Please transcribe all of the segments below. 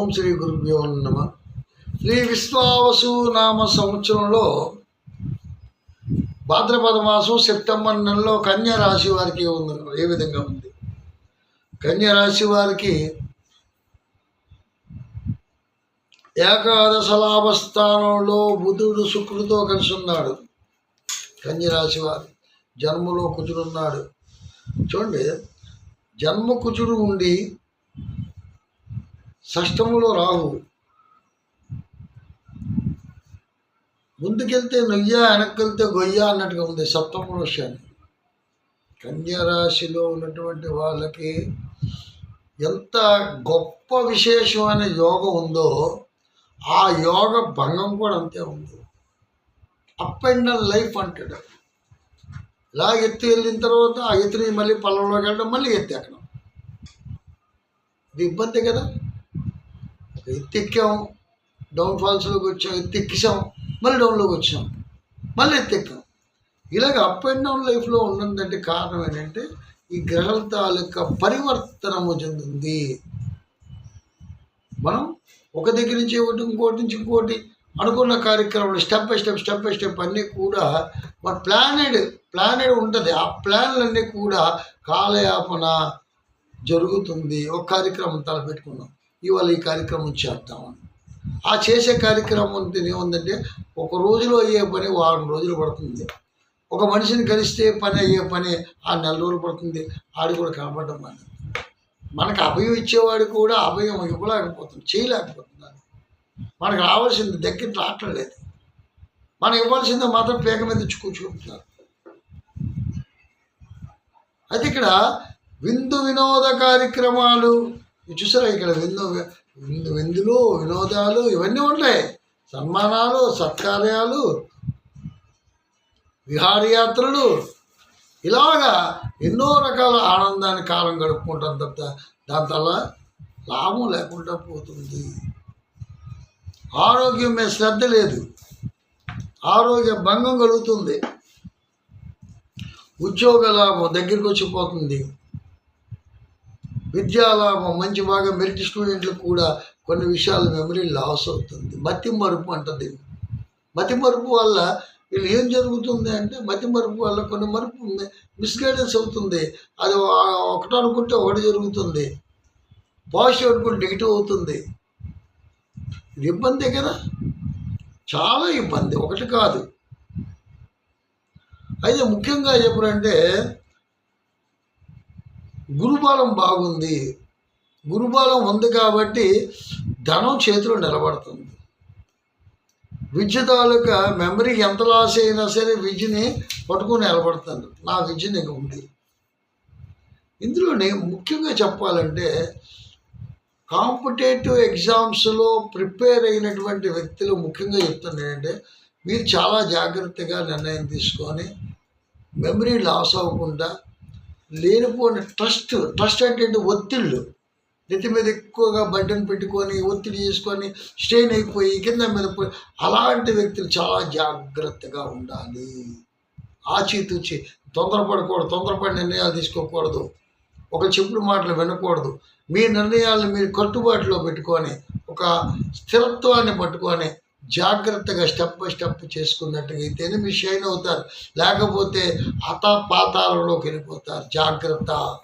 ఓం శ్రీ గురుభ్యో నమ. శ్రీ విశ్వావసు నామ సంవత్సరంలో భాద్రపద మాసం సెప్టెంబర్ నెలలో కన్యా రాశి వారికి ఉంది. ఏ విధంగా ఉంది? కన్యా రాశి వారికి ఏకాదశ లాభస్థానంలో బుధుడు శుక్రుడితో కలిసి ఉన్నాడు. కన్య రాశి వారు జన్మలో కుజుడున్నాడు చూడండి జన్మ కుజుడు ఉండి షష్టములో రాహు. ముందుకెళ్తే నొయ్య వెనక్కెళ్తే గొయ్య అన్నట్టుగా ఉంది సప్తమ విషయాన్ని కన్యరాశిలో ఉన్నటువంటి వాళ్ళకి ఎంత గొప్ప విశేషమైన యోగం ఉందో ఆ యోగ భంగం కూడా అంతే ఉంది. అప్ అండ్ డౌన్ లైఫ్ అంటాడు. ఇలా ఎత్తి వెళ్ళిన తర్వాత ఆ ఎత్తుని మళ్ళీ పొలంలోకి వెళ్ళడం మళ్ళీ ఎత్తి ఎక్కడం. ఇది ఇబ్బంది కదా? ఎత్తెక్కాం. డౌన్ ఫాల్స్లోకి వచ్చాం ఎత్తెక్కిసాం. మళ్ళీ డౌన్లోకి వచ్చాం. మళ్ళీ ఎత్తెక్కాం. ఇలాగ అప్ అండ్ డౌన్ లైఫ్లో ఉన్నదంటే కారణం ఏంటంటే ఈ గ్రహాల తాలూకా పరివర్తనము చెందింది. మనం ఒక దగ్గర నుంచి ఒకటి ఇంకోటి నుంచి ఇంకోటి అనుకున్న కార్యక్రమాలు step by step step by step అన్నీ కూడా మన ప్లానెడ్ ప్లానెడ్ ఉంటుంది. ఆ ప్లాన్లన్నీ కూడా కాలయాపన జరుగుతుంది. ఒక కార్యక్రమం తలపెట్టుకున్నాం. ఇవాళ ఈ కార్యక్రమం చేద్దామని ఆ చేసే కార్యక్రమం ఏముందంటే ఒక రోజులో అయ్యే పని వారం రోజులు పడుతుంది. ఒక మనిషిని కలిస్తే పని అయ్యే పని ఆ నెల రోజులు పడుతుంది. ఆడు కూడా కనపడడం మనం మనకు అభయం ఇచ్చేవాడు కూడా అభయం ఇవ్వలేకపోతుంది చేయలేకపోతున్నాడు. మనకు రావాల్సింది దగ్గర రావట్లేదు మనం ఇవ్వాల్సింది మాత్రం పేక మీద ఇచ్చి కూర్చుంటున్నారు. అయితే ఇక్కడ విందు వినోద కార్యక్రమాలు చూసారా ఇక్కడ విందు విందు విందులు వినోదాలు ఇవన్నీ ఉంటాయి సన్మానాలు సత్కార్యాలు విహారయాత్రలు. ఇలాగా ఎన్నో రకాల ఆనందాన్ని కాలం గడుపుకుంటాం తప్ప దాని వల్ల లాభం లేకుండా పోతుంది. ఆరోగ్యం మీద శ్రద్ధ లేదు. ఆరోగ్య భంగం కలుగుతుంది. ఉద్యోగ లాభం దగ్గరికి వచ్చిపోతుంది విద్యాలాభం మంచి బాగా మెరిట్ స్టూడెంట్లకు కూడా కొన్ని విషయాలు మెమరీ లాస్ అవుతుంది. మతి మరుపు అంటది. మతి మరుపు వల్ల వీళ్ళు ఏం జరుగుతుంది అంటే మతి మరుపు వల్ల కొన్ని మరుపు మిస్గైడెన్స్ అవుతుంది. అది ఒకటి అనుకుంటే ఒకటి జరుగుతుంది. పాజిటివ్ అనుకుంటే నెగిటివ్ అవుతుంది. ఇది ఇబ్బందే కదా? చాలా ఇబ్బంది. ఒకటి కాదు. అయితే ముఖ్యంగా చెప్పారంటే గురుబలం బాగుంది. గురుబలం ఉంది కాబట్టి ధనం చేతిలో నిలబడుతుంది. విద్య తాలూకా మెమరీ ఎంత లాస్ అయినా సరే విద్యని పట్టుకుని నిలబడుతుంది. నా విద్య నీకు ఉంది. ఇందులోనే ముఖ్యంగా చెప్పాలంటే కాంపిటేటివ్ ఎగ్జామ్స్లో ప్రిపేర్ అయినటువంటి వ్యక్తులు ముఖ్యంగా చెప్తున్నారు ఏంటంటే మీరు చాలా జాగ్రత్తగా నిర్ణయం తీసుకొని మెమరీ లాస్ అవ్వకుండా లేనిపోని ట్రస్ట్ ట్రస్ట్ అంటే ఒత్తిళ్ళు. నెత్తి మీద ఎక్కువగా బడ్డను పెట్టుకొని ఒత్తిడి చేసుకొని స్ట్రెయిన్ అయిపోయి కింద మీద పోయి అలాంటి వ్యక్తులు చాలా జాగ్రత్తగా ఉండాలి. ఆచితూచి తొందరపడకూడదు తొందరపడి నిర్ణయాలు తీసుకోకూడదు. ఒక చెప్పుడు మాటలు వినకూడదు. మీ నిర్ణయాలను మీరు కట్టుబాటులో పెట్టుకొని ఒక స్థిరత్వాన్ని పట్టుకొని జాగ్రత్తగా స్టెప్ బై స్టెప్ చేసుకున్నట్టుగైతేనే మీ షైన్ అవుతారు. లేకపోతే అత పాతాలలోకి వెళ్ళిపోతారు. జాగ్రత్త.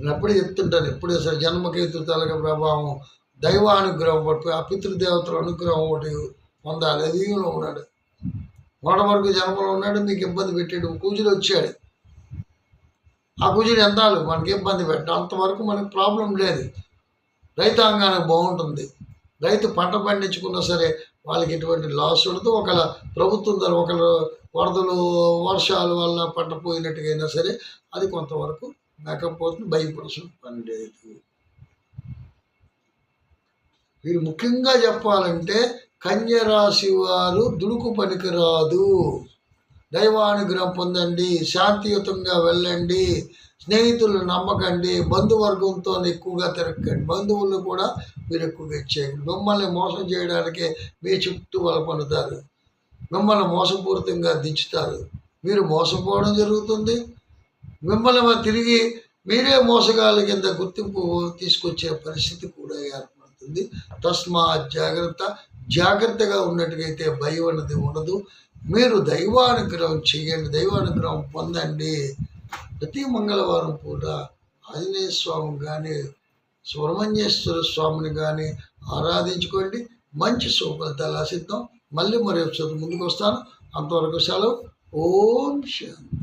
నేను ఎప్పుడు చెప్తుంటాను. ఎప్పుడు సరే జన్మకేతు తలక ప్రభావం దైవానుగ్రహం పట్టు ఆ పితృదేవతల అనుగ్రహం ఒకటి పొందాలి. దీవులో ఉన్నాడు. మొదటి వరకు జన్మలో ఉన్నాడు. మీకు ఇబ్బంది పెట్టాడు. కూజులు వచ్చాడు. ఆ కూజుడు ఎంతాలు? మనకి ఇబ్బంది పెట్టడం. అంతవరకు మనకి ప్రాబ్లం లేదు. రైతాంగానికి బాగుంటుంది. రైతు పంట పండించుకున్నా సరే వాళ్ళకి ఎటువంటి లాస్ ఉండదు. ఒకవేళ ప్రభుత్వం ద్వారా ఒకవేళ వరదలు వర్షాల వల్ల పంట పోయినట్టుగా అయినా సరే అది కొంతవరకు మేకపోతుంది భయపడాల్సిన పని లేదు. వీరు ముఖ్యంగా చెప్పాలంటే కన్యరాశి వారు దుడుకు పనికిరాదు. దైవానుగ్రహం పొందండి శాంతియుతంగా వెళ్ళండి. స్నేహితులు నమ్మకండి బంధువర్గంతో ఎక్కువగా తిరగకండి. బంధువులు కూడా మీరు ఎక్కువగా ఇచ్చేయండి. మిమ్మల్ని మోసం చేయడానికే మీ చుట్టూ వలపనుతారు మిమ్మల్ని మోసపూరితంగా దించుతారు. మీరు మోసపోవడం జరుగుతుంది. మిమ్మల్ని తిరిగి మీరే మోసగాళ్ళ కింద గుర్తింపు తీసుకొచ్చే పరిస్థితి కూడా ఏర్పడుతుంది. తస్మా జాగ్రత్త. జాగ్రత్తగా ఉన్నట్టుగైతే భయం అన్నది ఉండదు. మీరు దైవానుగ్రహం చేయండి దైవానుగ్రహం పొందండి. ప్రతి మంగళవారం పూట ఆంజనేయ స్వామి కానీ సుబ్రహ్మణ్యేశ్వర స్వామిని కానీ ఆరాధించుకోండి. మంచి శుభఫలితాలు ఆశిద్దాం. మళ్ళీ మరి ముందుకు వస్తాను. అంతవరకు సెలవు. ఓం శాంతి